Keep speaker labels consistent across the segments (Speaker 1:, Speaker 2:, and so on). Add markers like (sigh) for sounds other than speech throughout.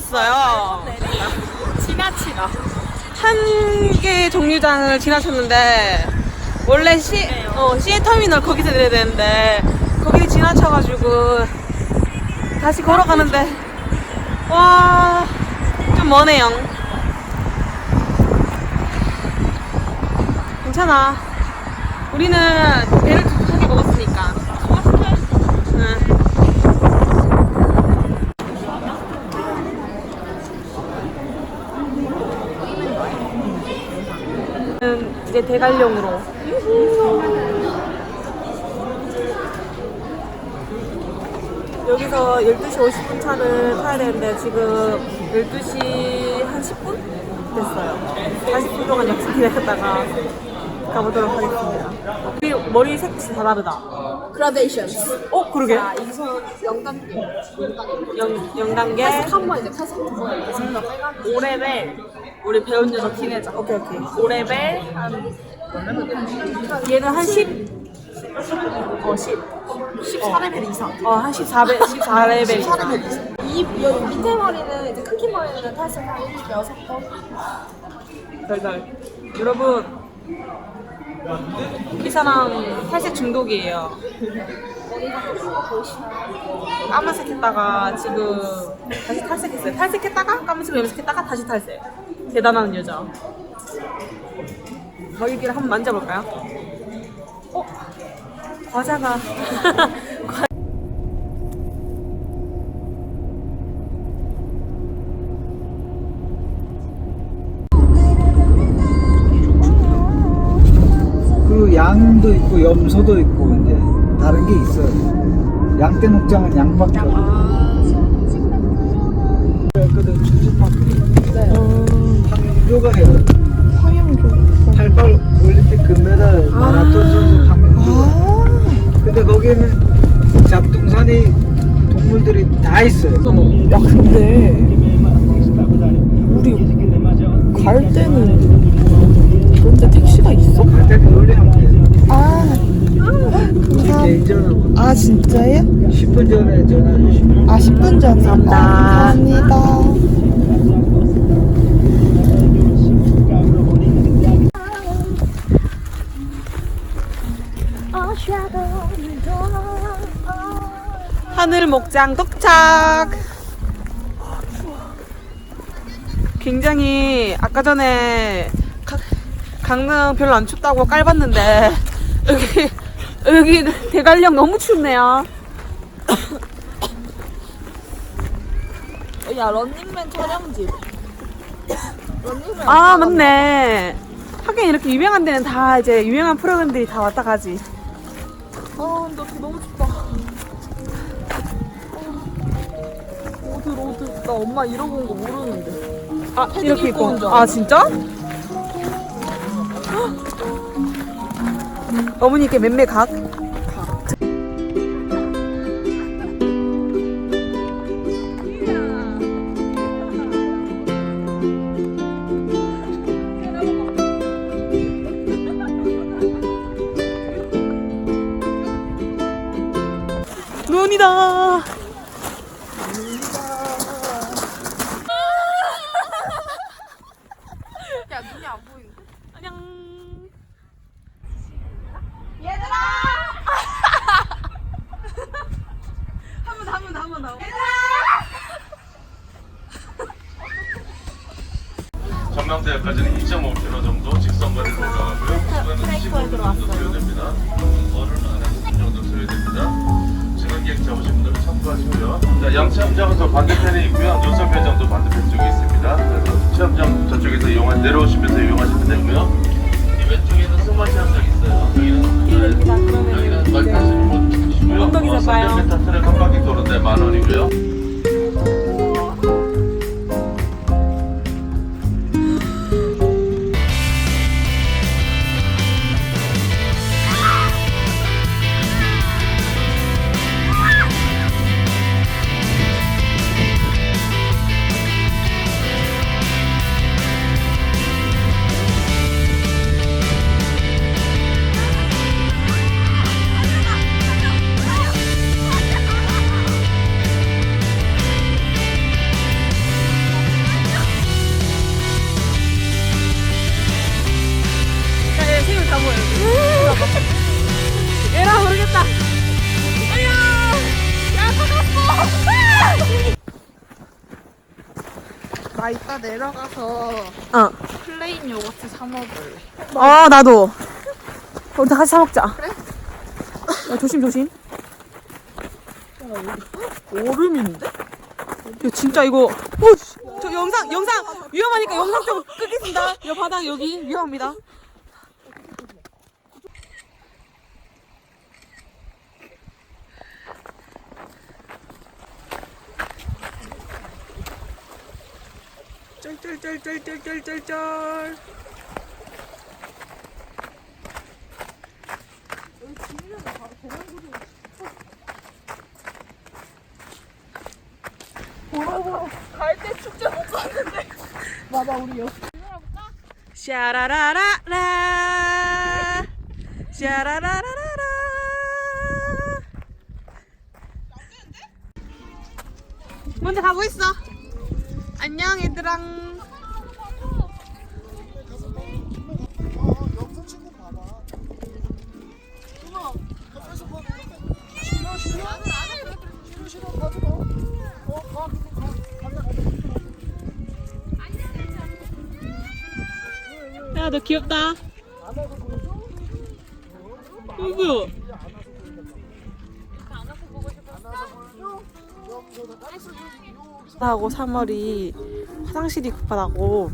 Speaker 1: 내렸어요.
Speaker 2: 지나치다.
Speaker 1: 한 개 정류장을 지나쳤는데 원래 시, 어, 시애터미널 거기서 내려야 되는데 거기를 지나쳐가지고 다시 걸어가는데 와 좀 머네요. 괜찮아. 우리는 배를 두둑하게 먹었으니까. 응. 이제 대관령으로. 여기서 12시 50분 차를 타야 되는데 지금 12시 한 10분 됐어요. 40분 동안 약속 기다렸다가 가보도록 하겠습니다. 우리 머리 색이 다 다르다.
Speaker 2: 그라데이션스.
Speaker 1: 어, 그러게.
Speaker 2: 자, 이선 0단계.
Speaker 1: 0, 0단계.
Speaker 2: 탈색 한 번 이제 탈색 두 번. 이제 생각 빼가지고.
Speaker 1: 5레벨. 우리 배운 여자 티네자. 오케이, 오케이. 5레벨. 한, 얘는 한 10? 어, 10.
Speaker 2: 14레벨 이상.
Speaker 1: 어, 한 14레벨, 14레벨 이상.
Speaker 2: 14레벨 이상. 이 여기 밑에 머리는 이제 큰키 머리는 탈색 한 6번.
Speaker 1: 덜덜. 여러분, 이 사람 탈색 중독이에요. 까만색 했다가 지금 다시 탈색했어요. 탈색했다가 까만색 염색했다가 다시 탈색. 대단한 여자. 머리기를 한번 만져볼까요? 어? 과자가. 과- (laughs)
Speaker 3: 그리고 양도 있고 염소도 있고 이제 다른 게 있어요. 양떼 목장은 양밖에 없고. 해요.
Speaker 2: 황영조.
Speaker 3: 88 올림픽 금메달 마라톤 선수 황교가. 근데 거기는 잡동산이 동물들이 다 있어요.
Speaker 4: 야 근데 우리 갈 때는 그런데 택시가 있어?
Speaker 3: 갈 때는 놀래면 돼.
Speaker 4: 아,
Speaker 3: 개인전화고
Speaker 4: 아 진짜요?
Speaker 3: 10분 전에 전화 주시면
Speaker 4: 아 10분 전에
Speaker 1: 감사합니다.
Speaker 4: 감사합니다
Speaker 1: 하늘 목장 도착. 굉장히 아까 전에 가- 강릉 별로 안 춥다고 깔봤는데 여기 여기 대관령 너무 춥네요.
Speaker 2: 야, 런닝맨 촬영지. 런닝맨.
Speaker 1: 아 맞네. 하긴 이렇게 유명한 데는 다 이제 유명한 프로그램들이 다 왔다 가지.
Speaker 2: 아, 근데 그 너무 춥다. 로드. 나 엄마 이러고 온 거 모르는데.
Speaker 1: 아 이렇게
Speaker 2: 입고 온
Speaker 1: 입고. 줄아 진짜? 어머니께 맴매 각.
Speaker 5: 만 원이고요.
Speaker 4: 나 이따 내려가서
Speaker 1: 어.
Speaker 4: 플레인 요거트 사 먹을래.
Speaker 1: 아 나도. 우리 다 같이 사 먹자. 그래? 야, 조심 조심. 얼음인데? 야 진짜 이거. 오, 씨. 저 영상 영상 위험하니까 영상 좀 끄겠습니다. 여 바닥 여기 위험합니다. 쩔쩔쩔쩔쩔쩔쩔. 샤라라라라. 샤라라라라라. 먼저 가고 있어 안녕 얘들랑. 야 너 귀엽다. 누구 하고 3월이 화장실이 급하다고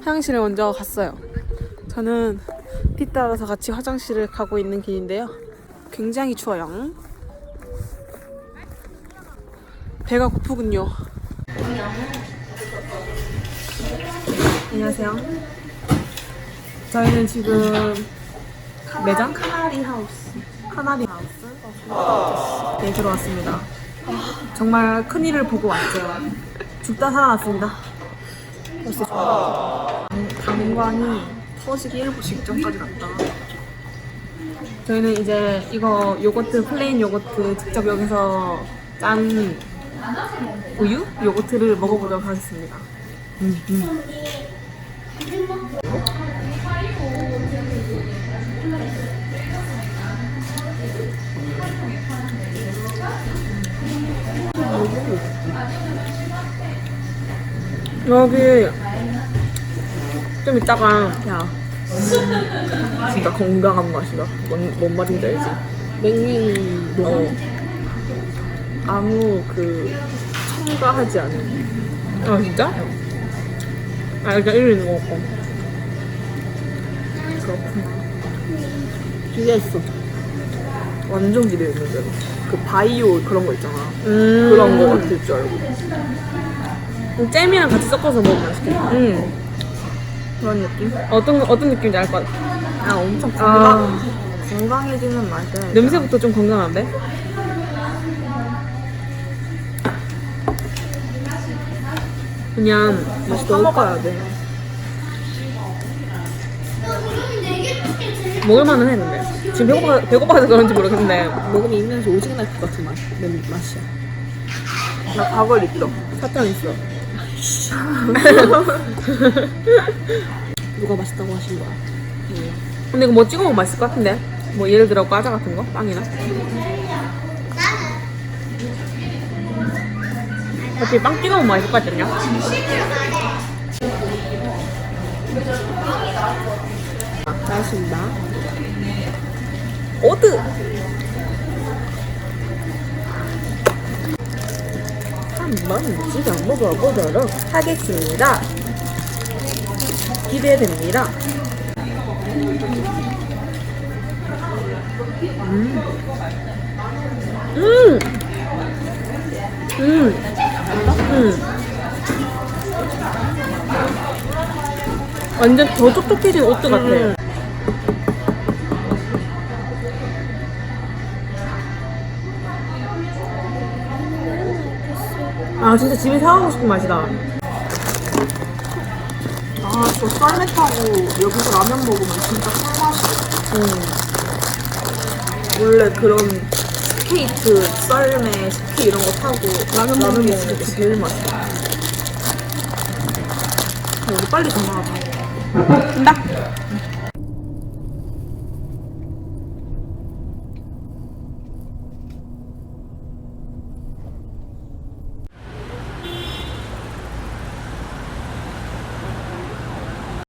Speaker 1: 화장실에 먼저 갔어요. 저는 뒤따라서 같이 화장실을 가고 있는 길인데요. 굉장히 추워요. 배가 고프군요. 안녕하세요. 저희는 지금 매장 카나리 하우스. 카나리 하우스. 네 들어왔습니다. 정말 큰 일을 보고 왔죠. 죽다 살아났습니다. 벌써 당- 당관이 터지기 1분 직전까지 갔다. 저희는 이제 이거 요거트 플레인 요거트 직접 여기서 짠 우유 요거트를 먹어보도록 하겠습니다. 음, 음. 여기 좀 이따가 야 진짜 건강한 맛이다. 뭔, 뭔 말인지 알지? 맹맹이 어. 아무 그 첨가하지 않은. 아 진짜? 아 일단 이리는 먹었고. 그렇구나. 기대했어. 완전 기대했는데. 그 바이오 그런 거 있잖아. 그런 거 같을 줄 알고. 잼이랑 같이 섞어서 먹으면 맛있겠다. 응. 그런 느낌? 어떤 어떤 느낌인지 알 것 같아. 아 엄청 건강 건강해지는 맛에 냄새부터 좀 건강한데? 그냥 다시 더 먹어야 돼. 먹을만은 했는데 지금 배고파 배고파서 그런지 모르겠는데 먹으면 입에서 오직 날것 같은 맛 맛이야. 나 과거를 있어. 사탕 있어. (laughs)
Speaker 4: 누가 맛있다고 하신 거야?
Speaker 1: 근데 이거 뭐 찍어 먹으면 맛있을 것 같은데? 뭐 예를 들어 과자 같은 거? 빵이나? 어차피 빵 찍어 먹으면 맛있을 것 같거든요?
Speaker 4: 맛있습니다.
Speaker 1: 오드! 한번 찍어 먹어보도록 하겠습니다. 기대됩니다. 음! 음! 음! 음! 완전 더 촉촉해진 오트 같아. 아 진짜 집에 사가고 싶은 맛이다.
Speaker 4: 아저 썰매 타고 여기서 라면 먹으면 진짜 꿀맛이야.
Speaker 1: 원래 그런 스케이트, 썰매, 스키 이런 거 타고 라면 먹는 게 진짜 제일 맛있어. 아, 우리 빨리 전화하자. 간다.